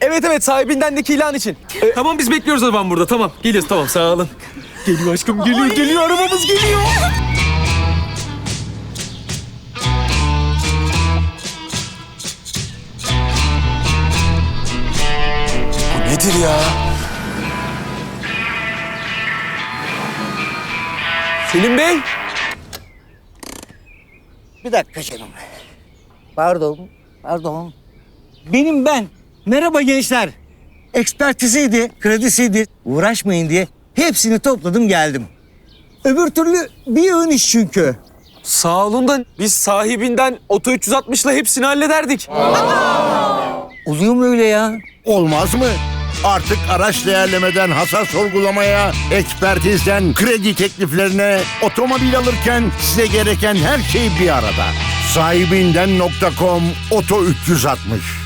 Evet evet sahibindendeki ilan için. Ee, Tamam biz bekliyoruz o zaman burada. Tamam. Geliyoruz tamam sağ olun. Geliyor aşkım geliyor geliyor arabamız geliyor. bu nedir ya? Selim Bey. Bir dakika canım. Pardon, pardon. Benim ben. Merhaba gençler. Ekspertiziydi, kredisiydi. Uğraşmayın diye hepsini topladım geldim. Öbür türlü bir yığın iş çünkü. Sağ olun da biz sahibinden Oto 360'la hepsini hallederdik. Oluyor mu öyle ya? Olmaz mı? Artık araç değerlemeden hasar sorgulamaya, ekspertizden kredi tekliflerine, otomobil alırken size gereken her şey bir arada. Sahibinden.com Oto 360